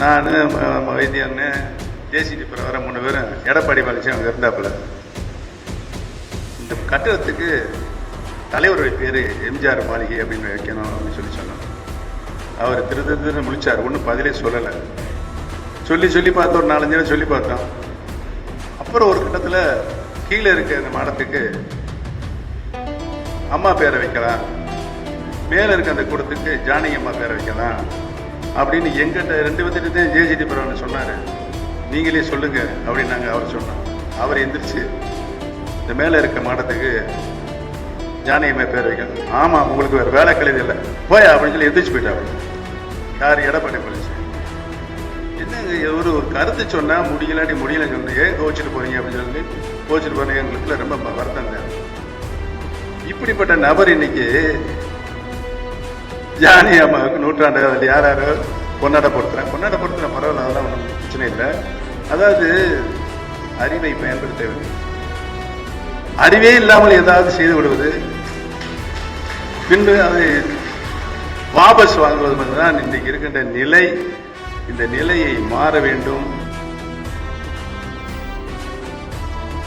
நான் வைத்தியன்னு ஜேசிடி வர மூணு பேரும் எடப்பாடி பழனிசாமி அங்கே இருந்தாப்புல இந்த கட்டடத்துக்கு தலைவருடைய பேர் எம்ஜிஆர் மாளிகை அப்படின்னு வைக்கணும் அப்படின்னு சொல்லி சொன்னோம் அவர் திரு திரு திரு முழிச்சார். ஒன்றும் பதிலே சொல்லலை. சொல்லி சொல்லி பார்த்தோம். ஒரு நாலஞ்சு நாள் சொல்லி பார்த்தோம். அப்புறம் ஒரு கட்டத்தில் கீழே இருக்க அந்த மாடத்துக்கு அம்மா பேரை வைக்கலாம். மேலே இருக்க அந்த கூடத்துக்கு ஜானகி அம்மா பேரை வைக்கலாம். அப்படின்னு எங்கிட்ட ரெண்டு பேர்த்திட்ட ஜேஜிடி பரவாயில்ல சொன்னார். நீங்களே சொல்லுங்க அப்படின்னு நாங்கள் அவர் சொன்னோம். அவர் எந்திரிச்சு இந்த மேலே இருக்க மாடத்துக்கு ஜானகியம்மா பேர் வைக்கணும். ஆமாம் உங்களுக்கு வேறு வேலை கழிவு இல்லை. போயா அப்படின்னு சொல்லி எந்திரிச்சு போயிட்டாங்க யார் எடப்பாடி போலீஸ் என்னங்க ஒரு ஒரு கருத்து சொன்னால் முடியலாட்டி முடியல சொன்னீங்க ஏன் கோச்சிட்டு போறீங்க அப்படின்னு சொல்லி கோச்சிட்டு போறீங்க எங்களுக்குள்ள ரொம்ப வருத்தம் தான் இப்படிப்பட்ட நபர் இன்னைக்கு ஜானி அம்மாவுக்கு நூற்றாண்டு அதில் யார் யாரோ கொண்டாடப்படுத்துகிறேன் கொண்டாடப்படுத்துகிற பரவாயில்ல அதெல்லாம் ஒன்றும் பிரச்சனை இல்லை. அதாவது அறிவை பயன்படுத்த வேண்டும். அறிவே இல்லாமல் ஏதாவது செய்து விடுவது. பின்பு அதை வாபஸ் வாங்குவது தான் இன்றைக்கு இருக்கின்ற நிலை. இந்த நிலையை மாற வேண்டும்.